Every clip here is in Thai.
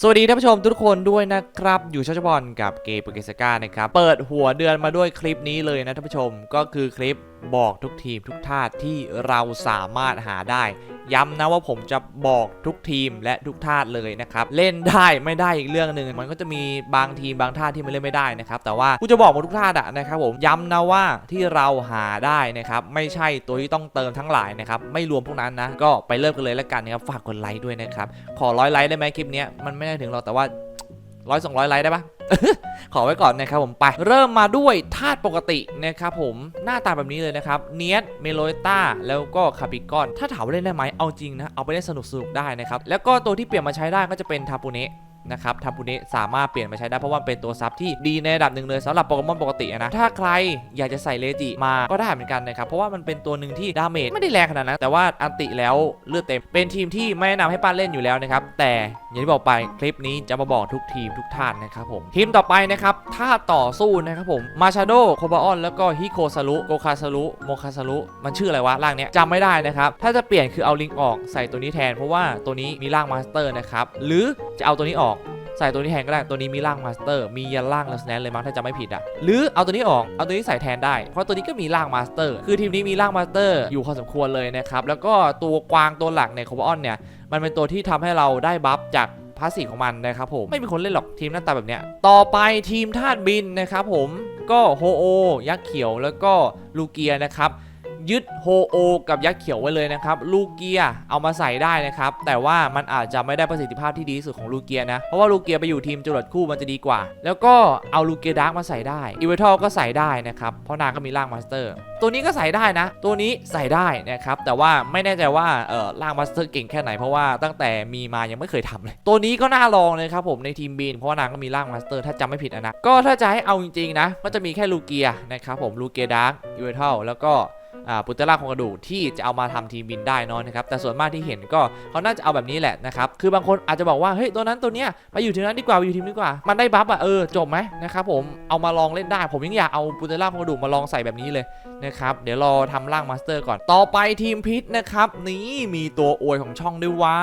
สวัสดีท่านผู้ชมทุกคนด้วยนะครับ อยู่ชัชบอลกับเกย์ปเกสกานะครับ เปิดหัวเดือนมาด้วยคลิปนี้เลยนะท่านผู้ชมก็คือคลิป บอกทุกทีมทุกท่าที่เราสามารถหาได้ ย้ำนะว่าผมจะบอกทุกทีมและทุกท่าเลยนะครับ เล่นได้ไม่ได้อีกเรื่องหนึ่งมันก็จะมีบางทีมบางท่าที่มันเล่นไม่ได้นะครับ แต่ว่ากูจะบอกหมดทุกท่าอะนะครับผมย้ำนะว่าที่เราหาได้นะครับไม่ใช่ตัวที่ต้องเติมทั้งหลายนะครับไม่รวมพวกนั้นนะก็ไปเริ่มกันเลยแล้วกันนะครับฝากกดไลค์ด้วยนะครับขอร้อยไลค์ได้ไหมคลิปนี้มันไม่ได้ถึงหรอกแต่ว่าร้อยสองร้อยไลค์ได้ปะ ขอไว้ก่อนนะครับผมไปเริ่มมาด้วยธาตุปกตินะครับผมหน้าตาแบบนี้เลยนะครับเนียสเมโลต้าแล้วก็คาปิกอน ถ้าถามว่าเล่นได้ไหมเอาจริงนะ เอาไปเล่นสนุกสนุกๆได้นะครับ แล้วก็ตัวที่เปลี่ยนมาใช้ได้ก็จะเป็นทาปูเนะ นะครับทาปูเนะสามารถเปลี่ยนมาใช้ได้เพราะว่าเป็นตัวซับที่ดีในระดับหนึ่งเลยสำหรับโปเกมอนปกตินะ ถ้าใครอยากจะใส่เลจิมาก็ได้เหมือนกันนะครับ เพราะว่ามันเป็นตัวหนึ่งที่ดาเมจไม่ได้แรงขนาดนั้น แต่ว่าอันติแล้วเลือดเต็ม เป็นทีมที่ไม่แนะนำให้ป้าเล่นอยู่แล้วนะครับ แต่อย่างที่บอกไปคลิปนี้จะมาบอกทุกทีมทุกท่านนะครับผมทีมต่อไปนะครับท่าต่อสู้นะครับผมมาชาโดโคบาออนแล้วก็ฮิโคซารุโกคาซารุโมคาซารุมันชื่ออะไรวะร่างเนี้ยจำไม่ได้นะครับถ้าจะเปลี่ยนคือเอาลิงออกใส่ตัวนี้แทน เพราะว่าตัวนี้มีร่างมาสเตอร์นะครับหรือจะเอาตัวนี้ออก ใส่ตัวนี้แทนก็ได้ ตัวนี้มีร่างมาสเตอร์ มียันร่างลัสแนนเลยมั้งถ้าจำไม่ผิดอะหรือเอาตัวนี้ออก เอาตัวนี้ใส่แทนได้ เพราะตัวนี้ก็มีร่างมาสเตอร์ คือทีมนี้มีร่างมาสเตอร์อยู่พอสมควรเลยนะครับ แล้วก็ตัวกวางตัวหลักในโคบออนเนี่ย มันเป็นตัวที่ทำให้เราได้บัฟจากพาสีของมันนะครับผม ไม่มีคนเล่นหรอกทีมหน้าตาแบบเนี้ย ต่อไปทีมธาตุบินนะครับผม ก็โฮโอ ยักษ์เขียว แล้วก็ลูเกียนะครับ ยึดโฮโอ กับยักษ์เขียวไว้เลยนะครับ ลูเกียเอามาใส่ได้นะครับ แต่ว่ามันอาจจะไม่ได้ประสิทธิภาพที่ดีสุดของลูเกียนะ เพราะว่าลูเกียไปอยู่ทีมจรวดคู่มันจะดีกว่า แล้วก็เอาลูเกียดาร์กมาใส่ได้อีเวทอลก็ใส่ได้นะครับ เพราะนางก็มีร่างมาสเตอร์ ตัวนี้ก็ใส่ได้นะ ตัวนี้ใส่ได้นะครับ แต่ว่าไม่แน่ใจว่าเออร่างมาสเตอร์เก่งแค่ไหน เพราะว่าตั้งแต่มีมายังไม่เคยทำเลย ตัวนี้ก็น่าลองเลยครับผมในทีมบีนเพราะว่านางก็มีร่างมาสเตอร์ถ้าจำไม่ผิดนะ ก็ถ้าจะให้เอาจริงๆนะ ก็จะมีแค่ลูเกียนะครับผมลูเกียดาร์กอีเวทอลแล้วก็อ่ ปุตตะล่าของกระดูกที่จะเอามาทำทีมบินได้เนอะนะครับแต่ส่วนมากที่เห็นก็เขาน่าจะเอาแบบนี้แหละนะครับคือบางคนอาจจะบอกว่าเฮ้ยตัวนั้นตัวเนี้ยไปอยู่ทีมนั้นดีกว่าไปอยู่ทีมนี้ดีกว่า มันได้บัฟอะเออจบไหมนะครับผมเอามาลองเล่นได้ ผมยังอยากเอาปุตตะล่าของกระดูกมาลองใส่แบบนี้เลยนะครับเดี๋ยวรอทำร่างมาสเตอร์ก่อนต่อไปทีมพิษนะครับนี่มีตัวอวยของช่องด้วยว่า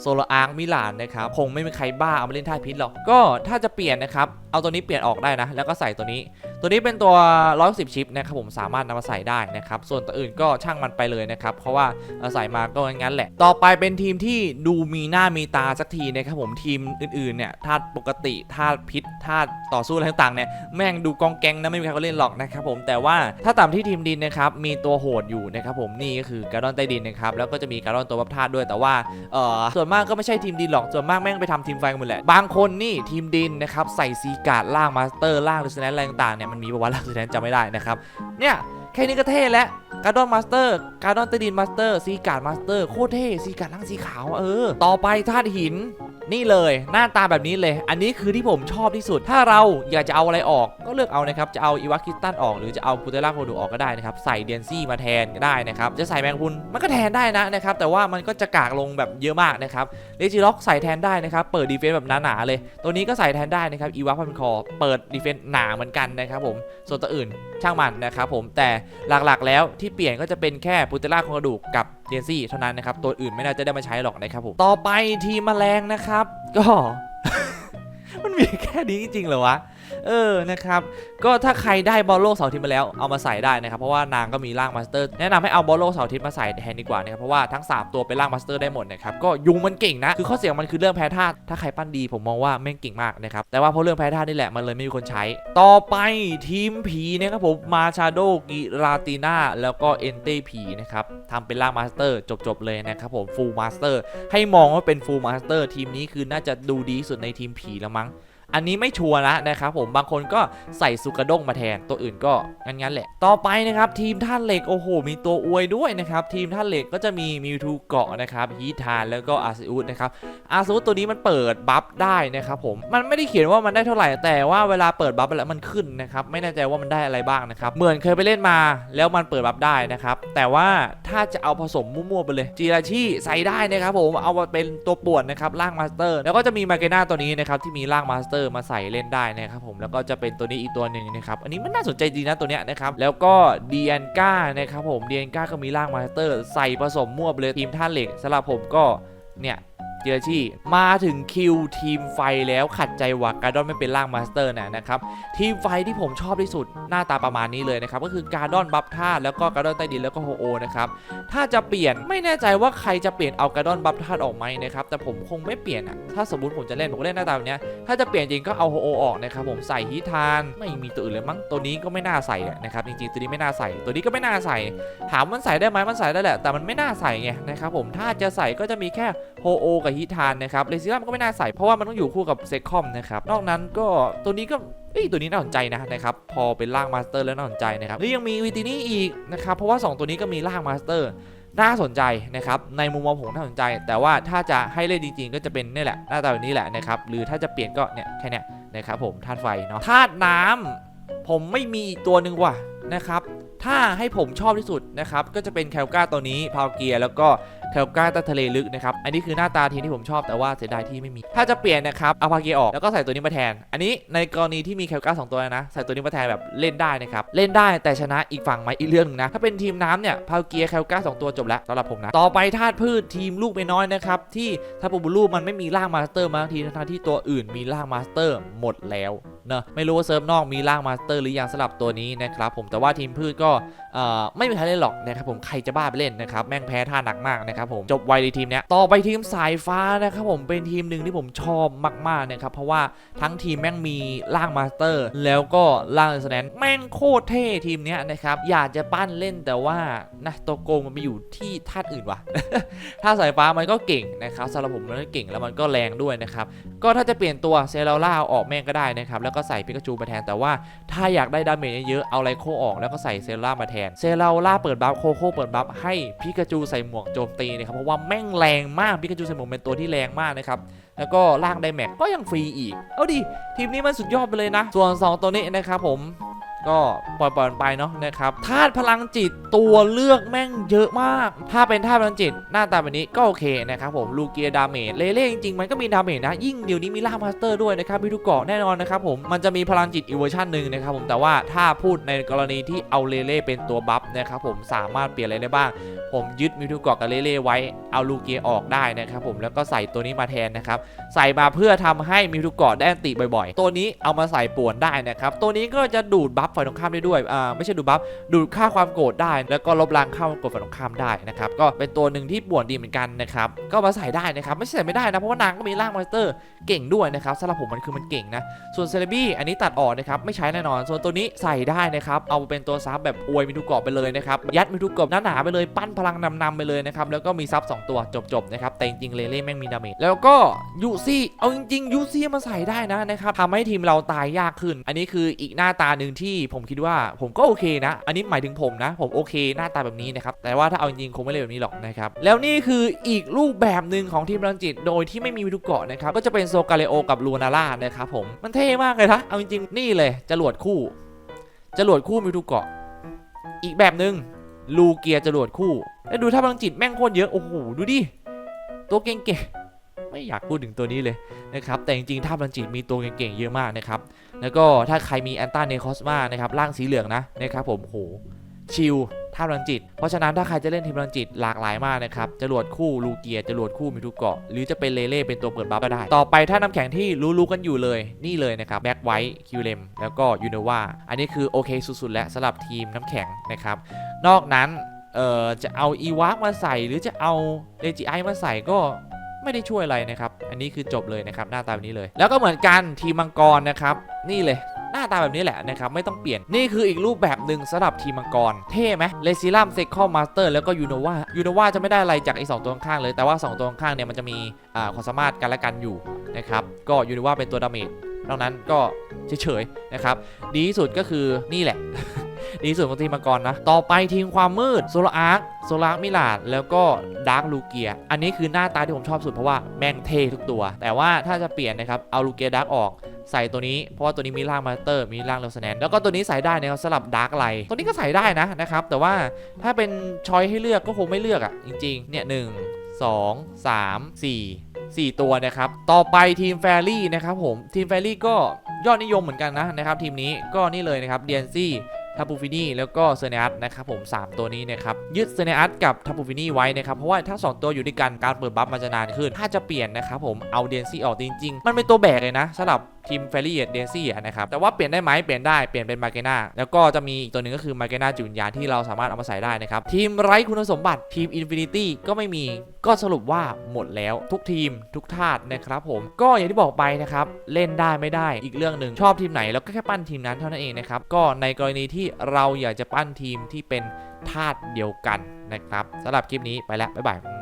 โซลอาร์มิลานนะครับคงไม่มีใครบ้าเอามาเล่นท่าพิษหรอกก็ถ้าจะเปลี่ยนนะครับ เอาตัวนี้เปลี่ยนออกได้นะ แล้วก็ใส่ตัวนี้ ตัวนี้เป็นตัว 110 ชิปนะครับผมสามารถนำมาใส่ได้นะครับ ส่วนตัวอื่นก็ช่างมันไปเลยนะครับ เพราะว่าใส่มาก็งั้นแหละ ต่อไปเป็นทีมที่ดูมีหน้ามีตาสักทีนะครับผมทีมอื่นๆเนี่ยธาตุปกติธาตุพิษธาตุต่อสู้อะไรต่างๆเนี่ยแม่งดูกองแกงนะไม่มีใครเขาเล่นหรอกนะครับผมแต่ว่าถ้าตามที่ทีมดินนะครับมีตัวโหดอยู่นะครับผมนี่ก็คือการอนใต้ดินนะครับแล้วก็จะมีการอนตัวบัฟธาตุด้วยแต่ว่าเออส่วนมากก็ไม่ใช่ทีมดินหรอกส่วนมากแม่งไปทำทีมไฟกันหมดแหละบางคนนี่ทีมดินนะครับใส่ซีการ์ดล่างมาสเตอร์ล่างดิสแนนอะไรต่างๆเนี่ยมันมีประวัติล่างดิสแนนจำไม่ได้นะครับเนี่ยแค่นี้ก็เท่แล้ว การ์ดอนมาสเตอร์การ์ดอนใต้ดินมาสเตอร์ซีการ์ดมาสเตอร์โคตรเท่ซีการ์ดล่างสีขาวเออ ต่อไปธาตุหินนี่เลยหน้าตาแบบนี้เลย อันนี้คือที่ผมชอบที่สุด ถ้าเราอยากจะเอาอะไรออกก็เลือกเอานะครับ จะเอาอีวาคิสตันออกหรือจะเอาปูเตล่าโคดูออกก็ได้นะครับ ใส่เดียนซี่มาแทนก็ได้นะครับ จะใส่แมงพุนมันก็แทนได้นะนะครับ แต่ว่ามันก็จะกากลงแบบเยอะมากนะครับเลจิล็อกใส่แทนได้นะครับ เปิดดีเฟนส์แบบหนาๆเลย ตัวนี้ก็ใส่แทนได้นะครับอีวาพันคอ เปิดดีเฟนส์หนาเหมือนกันนะครับผมส่วนตัวอื่นช่างมันนะครับผมแต่หลักๆแล้วทที่เปลี่ยนก็จะเป็นแค่ปูเตล่าโคดูกกับเดียนซี่เท่านั้นนะครับตัวอื่นไม่น่าจะได้มาใช้หรอกนะครับผมต่อไปทีมแมลงนะครับ ก็ มันมีแค่นี้จริงๆเหรอวะ เออนะครับก็ถ้าใครได้บอลโลกเสาร์ทิ์มาแล้วเอามาใส่ได้นะครับเพราะว่านางก็มีร่างมาสเตอร์แนะนำให้เอาบอลโลกเสาร์ทิ์มาใส่แทนดีกว่านะครับเพราะว่าทั้ง 3 ตัวเป็นร่างมาสเตอร์ได้หมดนะครับก็ยุงมันเก่งนะคือข้อเสียของมันคือเรื่องแพ้ธาตุถ้าใครปั้นดีผมมองว่าแม่งเก่งมากนะครับแต่ว่าเพราะเรื่องแพ้ธาตุนี่แหละมันเลยไม่มีคนใช้ ต่อไปทีมผีนี่ยครับผมมาชาโดกิราติน่าแล้วก็เอนเต้ผีนะครับทำเป็นร่างมาสเตอร์จบๆเลยนะครับผมฟูลมาสเตอร์ให้มองว่าเป็นฟูลมาสเตอร์ทีมนี้คือน่าจะดูดีสุดในทีมผีแล้วมั้ง อันนี้ไม่ชัวร์นะนะครับผมบางคนก็ใส่สุกระด้งมาแทนตัวอื่นก็งั้นๆแหละ ต่อไปนะครับทีมท่าตุเหล็กโอ้โห มีตัวอวยด้วยนะครับทีมท่าตุเหล็กก็จะมีมิวทูเกาะนะครับฮีทานแล้วก็อาซิอุสนะครับอาซิอุสตัวนี้มันเปิดบัฟได้นะครับผมมันไม่ได้เขียนว่ามันได้เท่าไหร่แต่ว่าเวลาเปิดบัฟไปแล้วมันขึ้นนะครับไม่แน่ใจว่ามันได้อะไรบ้างนะครับเหมือนเคยไปเล่นมาแล้วมันเปิดบัฟได้นะครับแต่ว่าถ้าจะเอาผสมมั่วๆไปเลยจีราชีใส่ได้นะครับผมเอามาเป็นตัวป่วนนะครับร่างมาสเตอร์ แล้วก็จะมีมาเกน่าตัวนี้นะครับที่มีร่างมาสเตอร์มาใส่เล่นได้นะครับผมแล้วก็จะเป็นตัวนี้อีกตัวหนึ่งนะครับอันนี้มันน่าสนใจดีนะตัวเนี้ยนะครับแล้วก็เดียนก้านะครับผมเดียนก้าก็มีร่างมาสเตอร์ ใส่ผสมมั่วเลยทีมท่านเหล็กสำหรับผมก็เนี่ย จิราชิมาถึงคิวทีมไฟแล้วขัดใจว่าการดอนไม่เป็นร่างมาสเตอร์นะนะครับ ทีมไฟที่ผมชอบที่สุดหน้าตาประมาณนี้เลยนะครับ ก็คือการดอนบัฟธาตุแล้วก็การดอนใต้ดินแล้วก็โฮโอนะครับ ถ้าจะเปลี่ยนไม่แน่ใจว่าใครจะเปลี่ยนเอาการดอนบัฟธาตุออกไหมนะครับ แต่ผมคงไม่เปลี่ยนอะถ้าสมมติผมจะเล่นผมก็เล่นหน้าตาแบบนี้ถ้าจะเปลี่ยนจริงก็เอาโฮโอออกนะครับผมใส่ฮีทานไม่มีตัวอื่นเลยมั้งตัวนี้ก็ไม่น่าใส่นะครับจริงๆตัวนี้ไม่น่าใส่ตัวนี้ก็ไม่น่าใส่ ถามมันใส่ได้ไหมมันใส่ได้แหละแต่มันไม่น่าใส่ไงนะครับผมถ้าจะใส่ก็จะมีแค่โฮโอกับฮิทานนะครับเลซิลัมก็ไม่น่าใส่เพราะว่ามันต้องอยู่คู่กับเซคอมนะครับนอกนั้นก็ตัวนี้ก็เอ้ยตัวนี้น่าสนใจนะนะครับพอเป็นร่างมาสเตอร์แล้วน่าสนใจนะครับแล้วยังมีวิตินี่อีกนะครับเพราะว่า 2 ตัวนี้ก็มีร่างมาสเตอร์น่าสนใจนะครับในมุมมองผมน่าสนใจ แต่ว่าถ้าจะให้เล่นจริงๆ ก็จะเป็นนี่แหละหน้าตาแบบนี้แหละนะครับหรือถ้าจะเปลี่ยนก็เนี่ยแค่นี้นะครับผมธาตุไฟเนาะธาตุน้ำผมไม่มีอีกตัวหนึ่งว่ะนะครับถ้าให้ผมชอบที่สุดนะครับก็จะเป็นแคลกาตัวนี้พาวเกียร์แล้วก็ แคลก้าใต้ทะเลลึกนะครับ อันนี้คือหน้าตาทีมที่ผมชอบแต่ว่าเสียดายที่ไม่มี ถ้าจะเปลี่ยนนะครับเอาพาเกียออกแล้วก็ใส่ตัวนี้มาแทน อันนี้ในกรณีที่มีแคลก้าสองตัวนะ ใส่ตัวนี้มาแทนแบบเล่นได้นะครับ เล่นได้แต่ชนะอีกฝั่งไหมอีกเรื่องหนึงนะ ถ้าเป็นทีมน้ำเนี่ยพาเกียแคลก้าสองตัวจบแล้วสำหรับผมนะ ต่อไปธาตุพืชทีมลูกไม่น้อยนะครับที่ถ้าปูบูลูมันไม่มีร่างมาสเตอร์มาทีทั้งที่ตัวอื่นมีร่างมาสเตอร์หมดแล้วเนอะไม่รู้ว่าเซิร์ฟนอกมีร่างมาสเตอร์หรือยังสำหรับตัวนี้นะครับผมแต่ว่าทีมพืชก็ไม่มีใครเล่นหรอกนะครับผมใครจะบ้าไปเล่นนะครับแม่งแพ้ท่าหนักมากนะครับผมจบไวในทีมเนี้ยต่อไปทีมสายฟ้านะครับผมเป็นทีมหนึ่งที่ผมชอบมากๆนะครับเพราะว่าทั้งทีมแม่งมีร่างมาสเตอร์ แล้วก็ร่างสแนนแม่งโคตรเท่ทีมเนี้ยนะครับอยากจะปั้นเล่นแต่ว่านะตัวโกงมันไปอยู่ที่ธาตุอื่นวะถ้าสายฟ้ามันก็เก่งนะครับสำหรับผมมันก็เก่งแล้วมันก็แรงด้วยนะครับก็ถ้าจะเปลี่ยนตัวเซราล่าออกแม่งก็ได้นะครับแล้วก็ใส่ปิกาจูมาแทนแต่ว่าถ้าอยากได้ดาเมจเยอะๆเอาไลโคออกแล้วก็ใส่เซรามาแทนเซราล่าเปิดบัฟโคโค่เปิดบัฟให้พิกาจูใส่หมวกโจมตีนะครับเพราะว่าแม่งแรงมากพิกาจูเซมวกเป็นตัวที่แรงมากนะครับแล้วก็ล่างไดแม็กก็ยังฟรีอีก เอาดิทีมนี้มันสุดยอดไปเลยนะ ส่วน 2 ตัวนี้นะครับผม ก็ปล่อยปล่อยไปเนาะนะครับธาตุพลังจิตตัวเลือกแม่งเยอะมาก ถ้าเป็นธาตุพลังจิตหน้าตาแบบนี้ก็โอเคนะครับผมลูเกียดาเมจเล่เล่จริงๆมันก็มีดาเมจนะยิ่งเดี๋ยวนี้มีล่ามาสเตอร์ด้วยนะครับพี่ทุกเกาะแน่นอนนะครับผมมันจะมีพลังจิตอีเวอร์ชันหนึ่งนะครับผมแต่ว่าถ้าพูดในกรณีที่เอาเลเล่เป็นตัวบัฟนะครับผมสามารถเปลี่ยนอะไรได้บ้าง ผมยึดมิวทูเกาะกับเลเล่ไว้เอาลูเกียออกได้นะครับผมแล้วก็ใส่ตัวนี้มาแทนนะครับใส่มาเพื่อทำให้มิวทูเกาะได้อันติบ่อย ๆ ตัวนี้เอามาใส่ป่วนได้นะครับตัวนี้ก็จะดูดบัฟฝ่ายตรงข้ามได้ด้วยอ่าไม่ใช่ดูดบัฟดูดค่าความโกรธได้ แล้วก็ลบล้างค่าความโกรธฝ่ายตรงข้ามได้นะครับก็เป็นตัวหนึ่งที่ป่วนดีเหมือนกันนะครับก็มาใส่ได้นะครับไม่ใช่ใส่ไม่ได้นะเพราะว่านางก็มีร่างมอนสเตอร์เก่งด้วยนะครับสำหรับผมมันคือมันเก่งนะส่วนเซเลบี้อันนี้ตัดออกนะครับไม่ใช้แน่นอน ส่วนตัวนี้ใส่ได้นะครับเอาเป็นตัวซับแบบอวยมิทูเกาะไปเลยนะครับยัดมิทูเกาะหนาๆไปเลยปั้นพลังนำๆไปเลยนะครับแล้วก็มีซับสองตัวจบๆนะครับแต่จริงๆเลเล่แม่งมีดาเมจแล้วก็ยูซี่เอาจริงๆยูซี่มาใส่ได้นะนะครับทำให้ทีมเราตายยากขึ้น อันนี้คืออีกหน้าตาหนึ่งที่ผมคิดว่าผมก็โอเคนะ อันนี้หมายถึงผมนะ ผมโอเคหน้าตาแบบนี้นะครับแต่ว่าถ้าเอาจริงๆคงไม่เลยแบบนี้หรอกนะครับแล้วนี่คืออีกรูปแบบหนึ่งของทีมรังจิตโดยที่ไม่มีวิทุกเกาะนะครับก็จะเป็นโซกาเลโอกับลูนาร่านะครับผมมันเท่มากเลยนะเอาจริงๆนี่เลยจรวดคู่จรวดคู่มิวทุกเกาะ อีกแบบหนึ่งลูเกียจรวดคู่แล้วดูถ้าพลังจิตแม่งโคตรเยอะโอ้โหดูดิตัวเก่งๆไม่อยากพูดถึงตัวนี้เลยนะครับแต่จริงๆท่าพลังจิตมีตัวเก่งๆเยอะมากนะครับ แล้วก็ถ้าใครมีแอนต้าเนคอสมานะครับร่างสีเหลืองนะนะครับผมโหชิลท่าพลังจิต เพราะฉะนั้นถ้าใครจะเล่นทีมพลังจิตหลากหลายมากนะครับจรวดคู่ลูเกียจรวดคู่มิทุเกาะ หรือจะเป็นเลเล่เป็นตัวเปิดบัฟก็ได้ ต่อไปถ้าน้ำแข็งที่รู้ๆกันอยู่เลยนี่เลยนะครับแบ็กไวท์คิวเลมแล้วก็ยูโนวาอันนี้คือโอเคสุดๆ แล้วสำหรับทีมน้ำแข็งนะครับนอกนั้นเอ่อจะเอาอีวากมาใส่หรือจะเอาเลจิไอมาใส่ก็ ไม่ได้ช่วยอะไรนะครับ อันนี้คือจบเลยนะครับหน้าตาแบบนี้เลย แล้วก็เหมือนกันทีมมังกรนะครับ นี่เลยหน้าตาแบบนี้แหละนะครับ ไม่ต้องเปลี่ยนนี่คืออีกรูปแบบหนึ่งสำหรับทีมมังกร เท่ไหมเลซิลัมเซคอลมาสเตอร์แล้วก็ยูโนวายูโนวาจะไม่ได้อะไรจากไอ้สองตัวข้างเลย แต่ว่า 2 ตัวข้างเนี่ยมันจะมีความสามารถกันและกันอยู่นะครับก็ยูโนวาเป็นตัวดาเมจนอกนั้นก็เฉยๆนะครับ ดีที่สุดก็คือนี่แหละ นี่สุดของทีมมังกรนะ ต่อไปทีมความมืดโซลาร์คโซลาร์มิลาดแล้วก็ดาร์คลูเกีย อันนี้คือหน้าตาที่ผมชอบสุดเพราะว่าแม่งเท่ทุกตัว แต่ว่าถ้าจะเปลี่ยนนะครับ เอาลูเกียดาร์กออกใส่ตัวนี้เพราะว่าตัวนี้มีร่างมาสเตอร์ มีร่างเลสแนนแล้วก็ตัวนี้ใส่ได้นะครับสลับดาร์กไลตัวนี้ก็ใส่ได้นะนะครับ แต่ว่าถ้าเป็นชอยให้เลือกก็คงไม่เลือกอะ่ะ จริง ๆ เนี่ยหนึ่งสองสามสี่สี่ตัวนะครับ ต่อไปทีมแฟรี่นะครับผม ทีมแฟรี่ก็ยอดนิยมเหมือนกันนะนะครับ ทีมนี้ก็นี่เลยนะครับเดียนซี่ ทับปูฟินี่แล้วก็เซเนอัสนะครับผมสามตัวนี้นะครับยึดเซเนอัสกับทับปูฟินี่ไว้นะครับเพราะว่าทั้งสองตัวอยู่ด้วยกันการเปิดบัฟมันจะนานขึ้น ถ้าจะเปลี่ยนนะครับผมเอาเดนซี่ออกจริงๆ มันเป็นตัวแบกเลยนะสำหรับ ทีมเฟรี่เดนซี่นะครับแต่ว่าเปลี่ยนได้ไหมเปลี่ยนได้เปลี่ยนเป็นมาเกนาแล้วก็จะมีอีกตัวหนึ่งก็คือมาเกนาจุนยาที่เราสามารถเอามาใส่ได้นะครับทีมไร้คุณสมบัติทีมอินฟินิตี้ก็ไม่มีก็สรุปว่าหมดแล้วทุกทีมทุกธาตุนะครับผมก็อย่างที่บอกไปนะครับเล่นได้ไม่ได้อีกเรื่องหนึ่งชอบทีมไหนแล้วก็แค่ปั้นทีมนั้นเท่านั้นเองนะครับก็ในกรณีที่เราอยากจะปั้นทีมที่เป็นธาตุเดียวกันนะครับสำหรับคลิปนี้ไปแล้วบ๊ายบาย